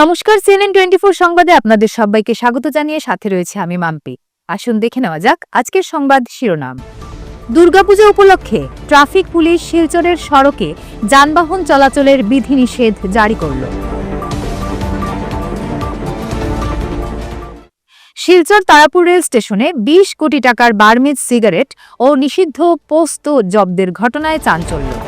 নমস্কার CNN twenty four সংবাদে আপনাদের সবাইকে স্বাগত জানিয়ে সাথে রয়েছে আমি মাম্পি। আসুন দেখে নেওয়া যাক আজকের সংবাদ শিরোনাম। দুর্গাপূজা উপলক্ষে ট্রাফিক পুলিশ শিলচরের সড়কে যানবাহন চলাচলের বিধিনিষেধ জারি করল। শিলচর তারাপুর রেল স্টেশনে বিশ কোটি টাকার বার্মিজ সিগারেট ও নিষিদ্ধ পোস্ত জব্দের ঘটনায় চাঞ্চল্য।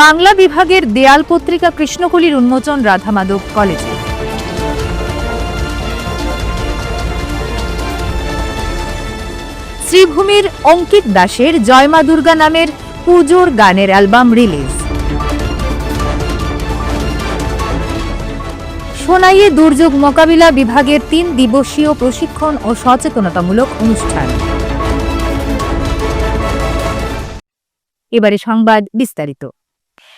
বাংলা বিভাগের দেয়াল পত্রিকা কৃষ্ণকলির উন্মোচন রাধামাধব কলেজে। শ্রীভূমির অঙ্কিত দাসের জয়মা দুর্গা নামের পুজোর গানের অ্যালবাম রিলিজ। সোনাইয়ে দুর্যোগ মোকাবিলা বিভাগের তিন দিবসীয় প্রশিক্ষণ ও সচেতনতামূলক অনুষ্ঠান। এবারে সংবাদ বিস্তারিত।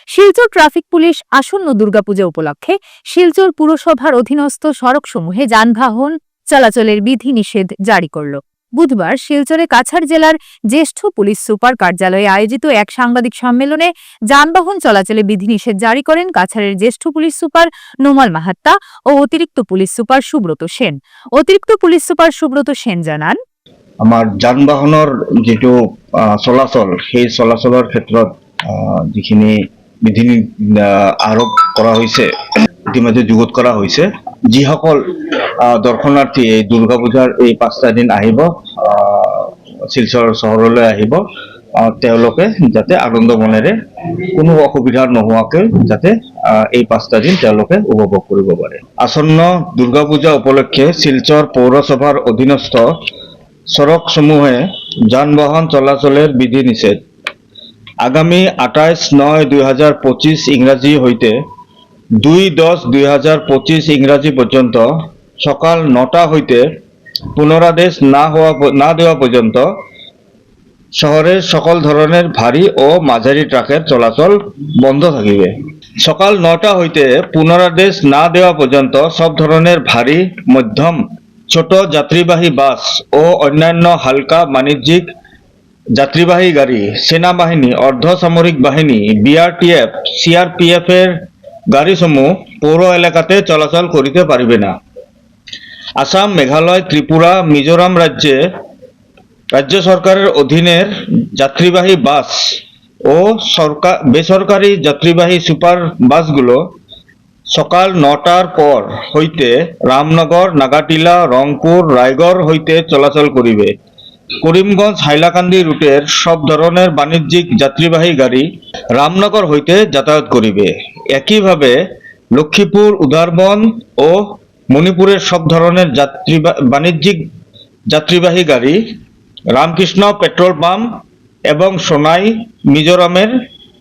শিলচর ট্রাফিক পুলিশ আসন্ন দুর্গাপূজা উপলক্ষে শিলচর পুরসভার অধীনস্থ সড়কসমূহে যানবাহন চলাচলের বিধিনিষেধ জারি করল। বুধবার শিলচরে কাছাড় জেলার জ্যেষ্ঠ পুলিশ সুপার কার্যালয়ে আয়োজিত এক সাংবাদিক সম্মেলনে যানবাহন চলাচলে বিধিনিষেধ জারি করেন কাছাড়ের জ্যেষ্ঠ পুলিশ সুপার নোমাল মাহাত্তা ও অতিরিক্ত পুলিশ সুপার সুব্রত সেন। অতিরিক্ত পুলিশ সুপার সুব্রত সেন জানান আমাৰ যান বাহনৰ যিটো চলাচল, সেই চলাচলৰ ক্ষেত্ৰত যিখিনি বিধি আৰোপ কৰা হৈছে ইতিমধ্যে যুগুত কৰা হৈছে যিসকল আহ, দৰ্শনাৰ্থী এই দুৰ্গা পূজাৰ এই পাঁচটা দিন আহিব আহ, শিলচৰ চহৰলৈ আহিব তেওঁলোকে যাতে আনন্দ মনেৰে কোনো অসুবিধা নোহোৱাকৈ যাতে এই পাঁচটা দিন তেওঁলোকে উপভোগ কৰিব পাৰে। আসন্ন দুৰ্গা পূজা উপলক্ষে শিলচৰ পৌৰসভাৰ অধীনস্থ সড়কসমূহে যান বাহন চলাচলের বিধি নিষেধ। আগামী আঠাইশ নয় দুই হাজার পঁচিশ ইংরাজি হইতে দুই দশ দুই হাজার পঁচিশ ইংরাজি পর্যন্ত, সকাল নটা হইতে পুনরাদেশ না হওয়া না দেওয়া পর্যন্ত, শহরের সকল ধরনের ভারী ও মাঝারি ট্রাকের চলাচল বন্ধ থাকিবে। সকাল নটা হইতে পুনরাদেশ না দেওয়া পর্যন্ত, সব ধরনের ভারী, মধ্যম, ছোট যাত্রীবাহী বাস ও অন্যান্য হালকা বাণিজ্যিক যাত্রীবাহী গাড়ি, সেনাবাহিনী, অর্ধসামরিক বাহিনী বিআরটিএফ সিআরপিএফ এর গাড়িসমূহ পৌর এলাকাতে চলাচল করিতে পারিবে না। আসাম, মেঘালয়, ত্রিপুরা, মিজোরাম রাজ্যে রাজ্য সরকারের অধীনের যাত্রীবাহী বাস ও সরকার বেসরকারি যাত্রীবাহী সুপার বাসগুলো সকাল নটার পর হইতে রামনগর, নাগাটিলা, রংপুর, রায়গড় হইতে চলাচল করিবে। করিমগঞ্জ হাইলাকান্দি রুটের সব ধরনের বাণিজ্যিক যাত্রীবাহী গাড়ি রামনগর হইতে যাতায়াত করিবে। একইভাবে লক্ষ্মীপুর, উদারবন ও মণিপুরের সব ধরনের যাত্রী বাণিজ্যিক যাত্রীবাহী গাড়ি রামকৃষ্ণ পেট্রোল পাম্প এবং সোনাই মিজোরামের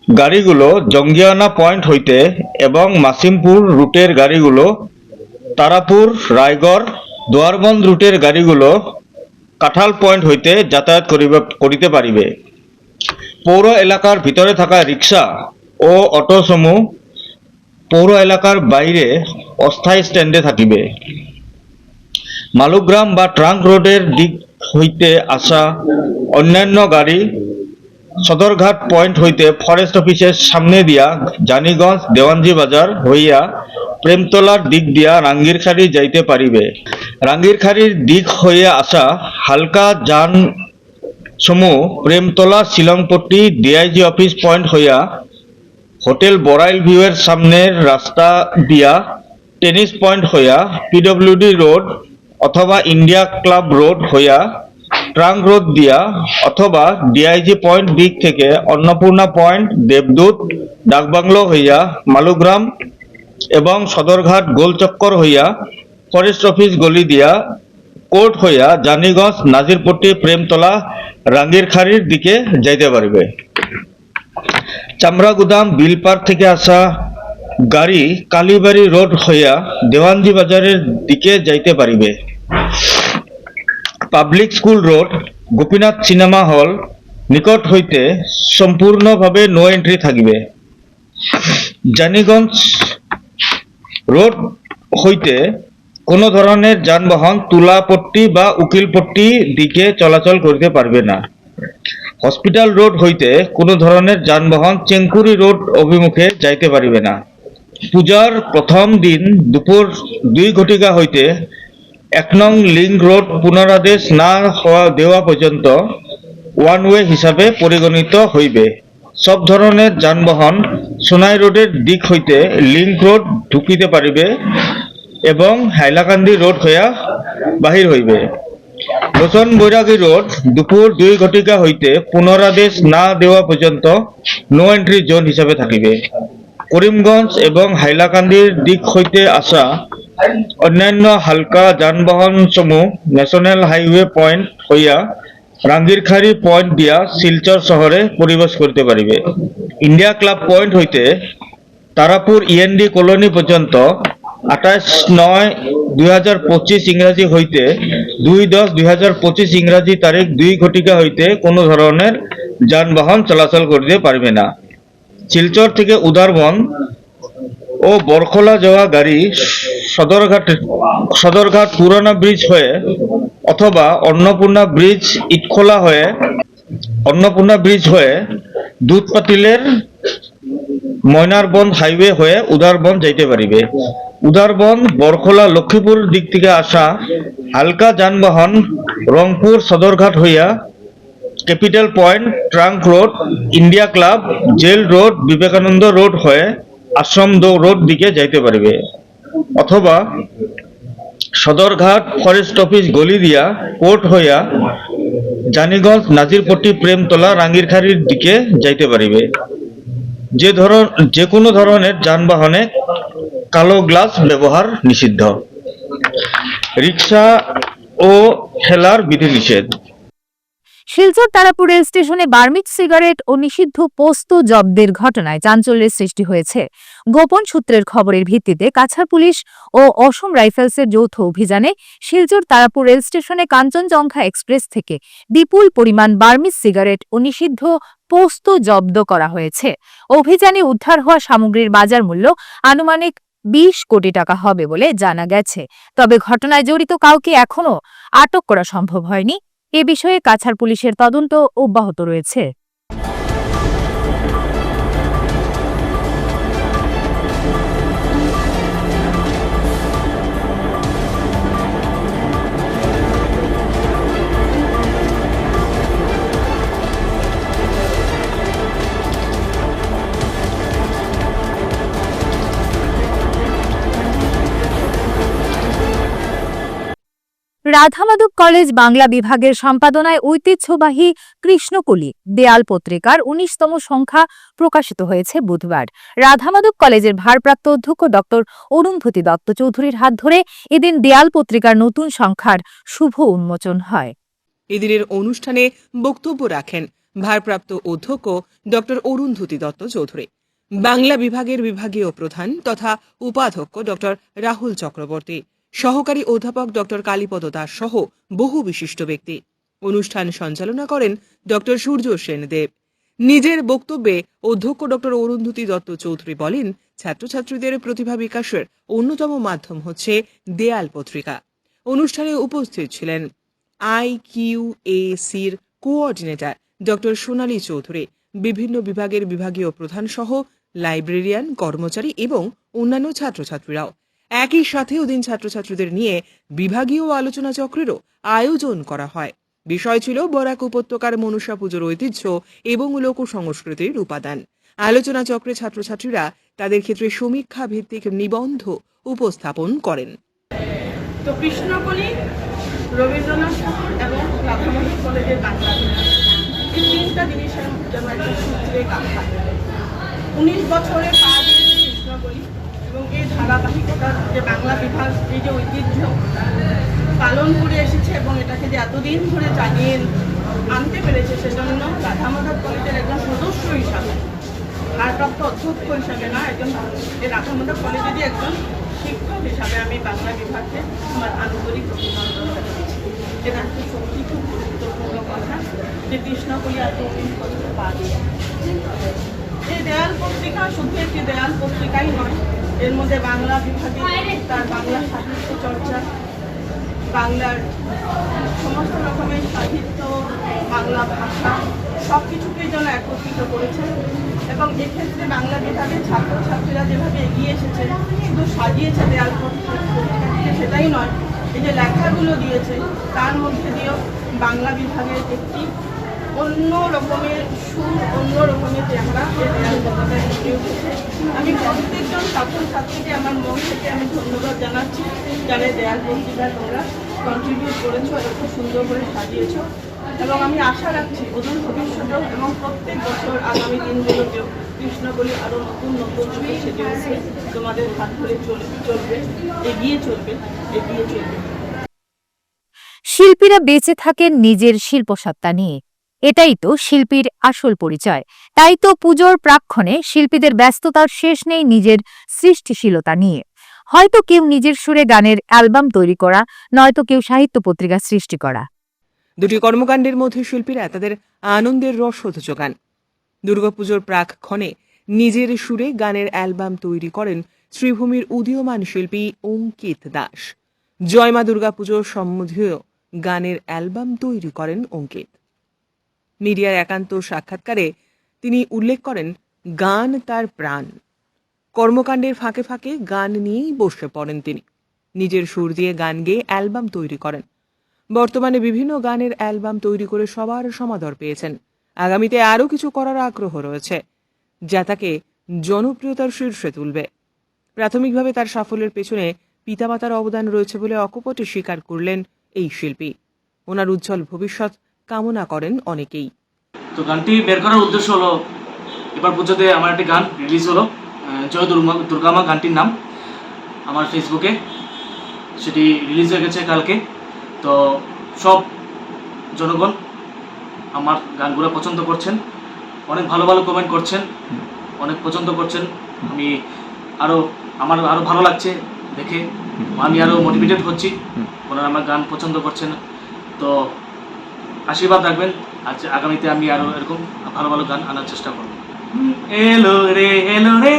গাড়িগুলো জঙ্গিয়ানা পয়েন্ট হইতে এবং মাসিমপুর রুটের গাড়িগুলো তারাপুর, রায়গড়, দোয়ারবন্দ রুটের গাড়িগুলো কাঁঠাল পয়েন্ট হইতে যাতায়াত করিতে পারিবে। পৌর এলাকার ভিতরে থাকা রিক্সা ও অটোসমূহ পৌর এলাকার বাইরে অস্থায়ী স্ট্যান্ডে থাকিবে। মালুগ্রাম বা ট্রাঙ্ক রোডের দিক হইতে আসা অন্যান্য গাড়ি সদরঘাট পয়েন্ট হইতে ফরেস্ট অফিসের সামনে দিয়া জানিগঞ্জ দেওয়ানজি বাজার হইয়া প্রেমতলার দিক দিয়া রাঙ্গিরখাড়ি যাইতে পারিবে। রাঙ্গিরখাড়ির দিক হইয়া আসা হালকা যান সমূহ Premtala, Shillongpatti, DIG office point হইয়া হোটেল বরাইল ভিউয়ের সামনের রাস্তা দিয়া টেনিস পয়েন্ট হইয়া পিডব্লিউডি রোড অথবা ইন্ডিয়া ক্লাব রোড হইয়া ট্রাঙ্ক রোড দিয়া অথবা ডিআইজি পয়েন্ট দিক থেকে অন্নপূর্ণা পয়েন্ট দেবদূত, ডাকবাংলো হইয়া মালুগ্রাম এবং সদরঘাট গোলচক্কর হইয়া ফরেস্ট অফিস গলি দিয়া কোর্ট হইয়া জানিগঞ্জ, নাজিরপট্টি, প্রেমতলা, রাঙ্গিরখাড়ির দিকে যাইতে পারিবে। চামড়াগুদাম বিলপার থেকে আসা গাড়ি কালীবাড়ি রোড হইয়া দেওয়ানজি বাজারের দিকে যাইতে পারিবে। Public school road Gopinath cinema hall নিকট হইতে সম্পূর্ণভাবে নো এন্ট্রি থাকিবে। জানিগঞ্জ রোড হইতে কোনো ধরনের যানবাহন, তুলাপট্টি বা উকিলপট্টি দিকে চলাচল করিতে পারবে না। হসপিটাল রোড হইতে কোনো ধরনের যানবাহন, চেঙ্কুরি রোড অভিমুখে যাইতে পারিবে না। পূজার প্রথম দিন দুপুর দুই ঘটিকা হইতে এক নং লিঙ্ক রোড, পুনরাদেশ না হওয়া দেওয়া পর্যন্ত ওয়ান ওয়ে হিসাবে পরিগণিত হইবে। সব ধরনের যানবাহন সোনাই রোডের দিক হইতে লিঙ্ক রোড ঢুকিতে পারিবে এবং হাইলাকান্দি রোড হইয়া বাহির হইবে। লোচন বৈরাগী রোড, দুপুর দুই ঘটিকা হইতে পুনরাদেশ না দেওয়া পর্যন্ত নো এন্ট্রি জোন হিসাবে থাকিবে। করিমগঞ্জ এবং হাইলাকান্দির দিক হইতে আসা অন্যান্য হালকা যানবাহন সমূহ ন্যাশনাল হাইওয়ে পয়েন্ট হইয়া রাঙ্গিরখাড়ি পয়েন্ট দিয়া শিলচর শহরে পরিবেশ করতে পারিবে। ইন্ডিয়া ক্লাব পয়েন্ট হইতে তারাপুর ইএনডি কলোনি পর্যন্ত আঠাশ নয় দুই হাজার পঁচিশ ইংরাজি হইতে দুই দশ দুই হাজার পঁচিশ ইংরাজি তারিখ দুই ঘটিকা হইতে কোনো ধরনের যানবাহন চলাচল করতে পারবে না। শিলচর থেকে উদারবন ও বরখলা যাওয়া গাড়ি সদরঘাট সদরঘাট পুরানা ব্রিজ হয়ে অথবা অন্নপূর্ণা ব্রিজ ইটখোলা হয়ে অন্নপূর্ণা ব্রিজ হয়ে দুধ পাতিলের ময়নারবন্দ হাইওয়ে হয়ে উদারবন যাইতে পারিবে। উদারবন, বরখলা, লক্ষ্মীপুর দিক থেকে আসা হালকা যানবাহন রংপুর সদরঘাট হইয়া capital point trunk road, India club, jail road, Vivekananda road হয়ে আশ্রম রোড দিকে যাইতে পারিবে। অথবা সদরঘাট ফরেস্ট অফিস গলি দিয়া কোর্ট হইয়া জানিগঞ্জ নাজিরপট্টি প্রেমতলা রাঙ্গিরখাড়ির দিকে যাইতে পারিবে। যে ধরন, যে কোনো ধরনের যানবাহনে কালো গ্লাস ব্যবহার নিষিদ্ধ। রিক্সা ও ঠেলার বিধিনিষেধ। Silchar Tarapur rail station Burmese cigarette ও নিষিদ্ধ পোস্ত জব্দের ঘটনায় চাঞ্চল্যের সৃষ্টি হয়েছে। গোপন সূত্রের খবরের ভিত্তিতে কাছাড় পুলিশ ও অসম রাইফেলসের যৌথ অভিযানে শিলচর তারাপুর রেল স্টেশনে কাঞ্চনজঙ্ঘা এক্সপ্রেস থেকে বিপুল পরিমাণ বার্মিজ সিগারেট ও নিষিদ্ধ পোস্ত জব্দ করা হয়েছে। অভিযানে উদ্ধার হওয়া সামগ্রীর বাজার মূল্য আনুমানিক বিশ কোটি টাকা হবে বলে জানা গেছে। তবে ঘটনায় জড়িত কাউকে এখনও আটক করা সম্ভব হয়নি। এ বিষয়ে কাছাড় পুলিশের তদন্ত অব্যাহত রয়েছে। রাধামাধব কলেজ বাংলা বিভাগের সম্পাদনায় ঐতিহ্যবাহী কৃষ্ণকলি দেয়াল পত্রিকার উনিশতম সংখ্যা প্রকাশিত হয়েছে বুধবার। রাধামাধব কলেজের ভারপ্রাপ্ত অধ্যক্ষ ডক্টর অরুন্ধতী দত্ত চৌধুরীর হাত ধরে এদিন দেয়াল পত্রিকার নতুন সংখ্যার শুভ উন্মোচন হয়। এদিনের অনুষ্ঠানে বক্তব্য রাখেন ভারপ্রাপ্ত অধ্যক্ষ ডক্টর অরুন্ধতী দত্ত চৌধুরী। বাংলা বিভাগের বিভাগীয় প্রধান তথা উপাধ্যক্ষ ডক্টর রাহুল চক্রবর্তী। সহকারী অধ্যাপক ডক্টর কালীপদ দাস সহ বহু বিশিষ্ট ব্যক্তি। অনুষ্ঠান সঞ্চালনা করেন ডক্টর সূর্য সেন দেব। নিজের বক্তব্যে অধ্যক্ষ ডক্টর অরুন্ধতী দত্ত চৌধুরী বলেন, ছাত্রছাত্রীদের প্রতিভা বিকাশের অন্যতম মাধ্যম হচ্ছে দেয়াল পত্রিকা। অনুষ্ঠানে উপস্থিত ছিলেন আই কিউ এ সির কোঅর্ডিনেটর ডক্টর সোনালী চৌধুরী, বিভিন্ন বিভাগের বিভাগীয় প্রধান সহ লাইব্রেরিয়ান, কর্মচারী এবং অন্যান্য ছাত্রছাত্রীরাও। একই সাথে ওদিন ছাত্রছাত্রীদের নিয়ে বিভাগীয় আলোচনা চক্রেরও আয়োজন করা হয়। বিষয় ছিল বরাক উপত্যকার মনসা পুজোর ঐতিহ্য এবং লোক সংস্কৃতির উপাদান। আলোচনা চক্রে ছাত্রছাত্রীরা তাদের ক্ষেত্রে সমীক্ষা ভিত্তিক নিবন্ধ উপস্থাপন করেন। তো রবীন্দ্রনাথ ঠাকুর এবং রাধামাধব কলেজের তিনটা জিনিসের সূত্রে উনিশ বছরে ধারাবাহিকতার যে বাংলা বিভাগ, এই যে ঐতিহ্য পালন করে এসেছে এবং এটাকে যে এতদিন ধরে জানিয়ে আনতে পেরেছে সেজন্য রাধামাধব কলেজের একজন সদস্য হিসাবে, ভারপ্রাপ্ত অধ্যক্ষ হিসাবে না, একজন এই রাধামাধব কলেজেরই একজন শিক্ষক হিসাবে আমি বাংলা বিভাগকে আমার আন্তরিক অভিনন্দন জানাচ্ছি। এটা একটা সত্যি খুব গুরুত্বপূর্ণ কথা যে কৃষ্ণকলি এত উনিশ বছর পা এই দেয়াল পত্রিকা শুধু একটি দেয়াল পত্রিকাই নয় এর মধ্যে বাংলা বিভাগে তার বাংলা সাহিত্য চর্চা, বাংলার সমস্ত রকমের সাহিত্য, বাংলা ভাষা সব কিছুকেই যেন একত্রিত করেছেন এবং এক্ষেত্রে বাংলা বিভাগের ছাত্রছাত্রীরা যেভাবে এগিয়ে এসেছে, শুধু সাজিয়েছে দেয়াল পত্রিকাটিকে সেটাই নয়, এই যে লেখাগুলো দিয়েছে, তার মধ্যে দিয়েও বাংলা বিভাগের একটি অন্য রকমের সুর, অন্য রকমের চেহারা দেয়াল পত্রিকায় আমি প্রত্যেকজন ছাত্রছাত্রীকে আমার মন থেকে আমি ধন্যবাদ জানাচ্ছি যারা দেয়াল পত্রিকা তোমরা কন্ট্রিবিউট করেছ খুব সুন্দর করে সাজিয়েছো। এবং আমি আশা রাখছি অদূর ভবিষ্যতেও এবং প্রত্যেক বছর আগামী দিনগুলোতেও কৃষ্ণকলি আরও নতুন নতুন রূপে সেজে উঠবে, তোমাদের হাত ধরে চলবে, এগিয়ে চলবে এগিয়ে চলবে। শিল্পীরা বেঁচে থাকেন নিজের শিল্পসত্তা নিয়ে। এটাই তো শিল্পীর আসল পরিচয়। তাই তো পুজোর প্রাক্ষণে শিল্পীদের ব্যস্ততার শেষ নেই নিজের সৃষ্টিশীলতা নিয়ে। হয়তো কেউ নিজের সুরে গানের অ্যালবাম তৈরি করা, নয়তো কেউ সাহিত্য পত্রিকা সৃষ্টি করা। দুটি কর্মকাণ্ডের মধ্যে শিল্পীরা তাদের আনন্দের রস রসদ যোগান। দুর্গাপুজোর প্রাকক্ষণে নিজের সুরে গানের অ্যালবাম তৈরি করেন শ্রীভূমির উদীয়মান শিল্পী অঙ্কিত দাস। জয়মা দুর্গাপুজোর সম্বন্ধীয় গানের অ্যালবাম তৈরি করেন অঙ্কিত। মিডিয়ার একান্ত সাক্ষাৎকারে তিনি উল্লেখ করেন, গান তার প্রাণ। কর্মকাণ্ডের ফাঁকে ফাঁকে গান নিয়েই বসে পড়েন তিনি। নিজের সুর দিয়ে গান গেয়ে অ্যালবাম তৈরি করেন। বর্তমানে বিভিন্ন গানের অ্যালবাম তৈরি করে সবার সমাদর পেয়েছেন। আগামীতে আরও কিছু করার আগ্রহ রয়েছে, যা তাকে জনপ্রিয়তার শীর্ষে তুলবে। প্রাথমিকভাবে তার সাফল্যের পেছনে পিতামাতার অবদান রয়েছে বলে অকপটে স্বীকার করলেন এই শিল্পী। ওনার উজ্জ্বল ভবিষ্যৎ কামনা করেন অনেকেই। তো গানটি বের করার উদ্দেশ্য হলো, এবার পুজোতে আমার একটি গান রিলিজ হলো জয় দুর্গা দুর্গামা গানটির নাম। আমার ফেসবুকে সেটি রিলিজ হয়ে গেছে কালকে। তো সব জনগণ আমার গানগুলো পছন্দ করছেন, অনেক ভালো ভালো কমেন্ট করছেন, অনেক পছন্দ করছেন। আমি আরও আমার আরও ভালো লাগছে দেখে। আমি আরও মোটিভেটেড হচ্ছি, ওনারা আমার গান পছন্দ করছেন। তো আশীর্বাদ রাখবেন। আজ আগামীতে আমি আরও এরকম ভালো ভালো গান আনার চেষ্টা করব। এলো রে এলো রে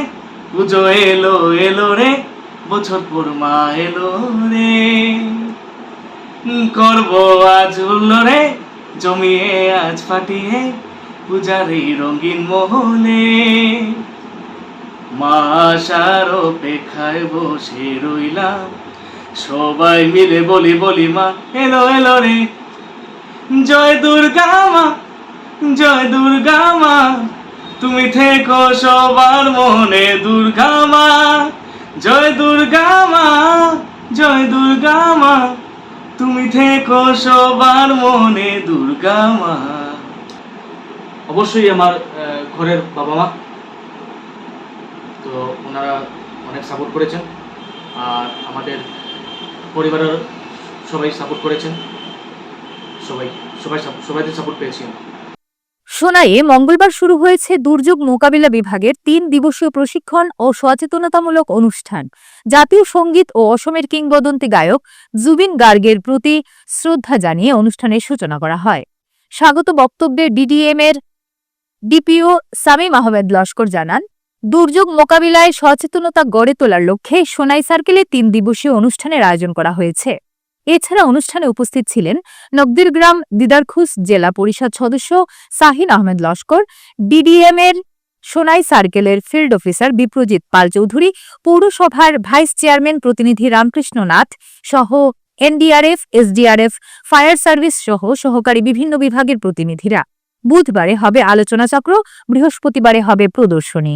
পুজো এলো এলো রে, বছর পর মা এলো রে। করব আজ উল্লো রে, জমিয়ে আজ ফাটিয়ে পূজার এই রঙিন মহলে। মা আসার অপেক্ষায় বসে রইলাম, সবাই মিলে বলি বলি মা, এলো এলো রে জয় দুর্গা মা, জয় দুর্গা মা। তুমি থেকো সবার মনে দুর্গা মা। জয় দুর্গা মা, জয় দুর্গা মা। তুমি থেকো সবার মনে দুর্গা মা। অবশ্যই আমার ঘরের বাবা মা। তো ওনারা অনেক সাপোর্ট করেছেন। আর আমাদের পরিবারের সবাই সাপোর্ট করেছেন। সবাই সবাই সবাইদের সাপোর্ট পেয়েছি সোনাইয়ে মঙ্গলবার শুরু হয়েছে দুর্যোগ মোকাবিলা বিভাগের তিন দিবসীয় প্রশিক্ষণ ও সচেতনতামূলক অনুষ্ঠান। জাতীয় সংগীত ও অসমের কিংবদন্তি গায়ক জুবিন গার্গের প্রতি শ্রদ্ধা জানিয়ে অনুষ্ঠানের সূচনা করা হয়। স্বাগত বক্তব্যে ডিডিএম এর ডিপিও সামিম আহমেদ লস্কর জানান, দুর্যোগ মোকাবিলায় সচেতনতা গড়ে তোলার লক্ষ্যে সোনাই সার্কেলে তিন দিবসীয় অনুষ্ঠানের আয়োজন করা হয়েছে। এছাড়া অনুষ্ঠানে উপস্থিত ছিলেন নকদিরগ্রাম দিদারখুস জেলা পরিষদ সদস্য সাহিন আহমেদ লস্কর ডিডিএম এর সোনাই সার্কেলের ফিল্ড অফিসার বিপ্রজিৎ পাল চৌধুরী, পৌরসভার ভাইস চেয়ারম্যান প্রতিনিধি রামকৃষ্ণ নাথ সহ এনডিআরএফ, এসডিআরএফ, ফায়ার সার্ভিস সহ সহকারী বিভিন্ন বিভাগের প্রতিনিধিরা। বুধবারে হবে আলোচনাচক্র বৃহস্পতিবারে হবে প্রদর্শনী।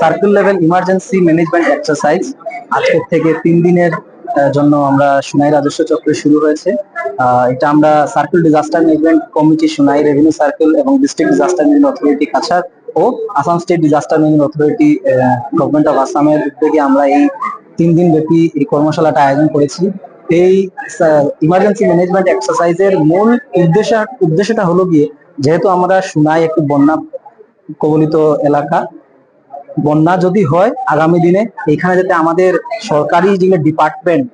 Circle level emergency management exercise, আজকের থেকে তিন দিনের জন্য আমরা সুনাই রাজস্ব চক্র শুরু হয়েছে। এটা আমরা circle disaster management committee Sonai revenue circle এবং district disaster management authority Cachar O Assam state disaster management authority government of আসামের উদ্যোগে আমরা এই তিন দিন ব্যাপী এই কর্মশালাটা আয়োজন করেছি। এই ইমার্জেন্সি ম্যানেজমেন্ট এক্সারসাইজের মূল উদ্দেশ্য উদ্দেশ্যটা হলো গিয়ে, যেহেতু আমরা সুনাই একটি বন্যা কবলিত এলাকা বন্যা যদি হয় আগামী দিনে এখানে যাতে আমাদের সরকারি যে ডিপার্টমেন্ট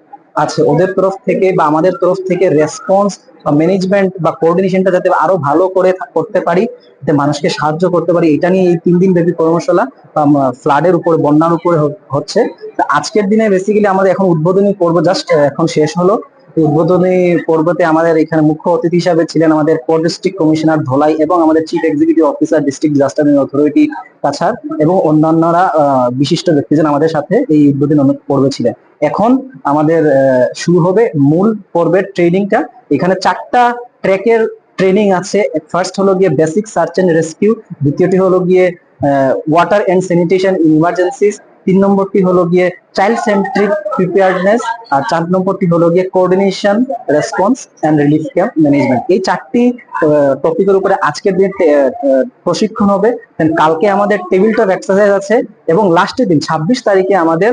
আছে, ওদের তরফ থেকে বা আমাদের তরফ থেকে রেসপন্স বা ম্যানেজমেন্ট বা কোঅর্ডিনেশনটা যাতে আরও ভালো করে করতে পারি, যাতে মানুষকে সাহায্য করতে পারি, এটা নিয়ে এই তিন দিন ব্যাপী কর্মশালা ফ্লাডের উপর, বন্যার উপরে হচ্ছে। আজকের দিনে বেসিক্যালি আমাদের এখন উদ্বোধনী পর্ব জাস্ট এখন শেষ হলো। উদ্বোধনী পর্বতে আমাদের এখানে মুখ্য অতিথি হিসাবে ছিলেন আমাদের কোর ডিস্ট্রিক্ট কমিশনার ধলাই এবং আমাদের chief executive officer district disaster authority Cachar এবং অন্যান্যরা বিশিষ্ট ব্যক্তিজন আমাদের সাথে এই উদ্বোধনী পর্বে ছিলেন। এখন আমাদের শুরু হবে মূল পর্বের ট্রেনিংটা এখানে চারটা ট্র্যাকের ট্রেনিং আছে। ফার্স্ট হলো গিয়ে বেসিক সার্চ এন্ড রেস্কিউ দ্বিতীয়টি হলো গিয়ে ওয়াটার এন্ড স্যানিটেশন ইমার্জেন্সিস তিন নম্বরটি হলো গিয়ে চাইল্ড সেন্ট্রিক প্রিপেয়ারনেস আর চার নম্বরটি হলো গিয়ে coordination response and relief camp management এই চারটি টপিকের উপরে আজকের দিন প্রশিক্ষণ হবে। কালকে আমাদের টেবিল টপ এক্সারসাইজ আছে এবং লাস্টের দিন, ছাব্বিশ তারিখে আমাদের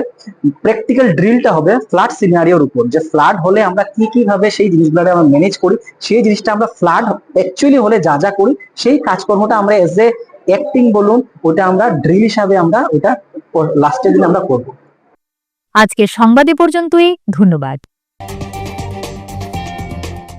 প্র্যাকটিক্যাল ড্রিলটা হবে ফ্লাড সিনারিওর উপর। যে ফ্লাড হলে আমরা কি কি ভাবে সেই জিনিসগুলো আমরা ম্যানেজ করি, সেই জিনিসটা আমরা ফ্লাড অ্যাকচুয়ালি হলে যা যা করি, সেই কাজকর্মটা আমরা এজ এ অ্যাক্টিং বলুন, ওটা আমরা ড্রিল হিসাবে আমরা ওটা লাস্টের দিন আমরা করব। আজকের সংবাদে পর্যন্তই, ধন্যবাদ।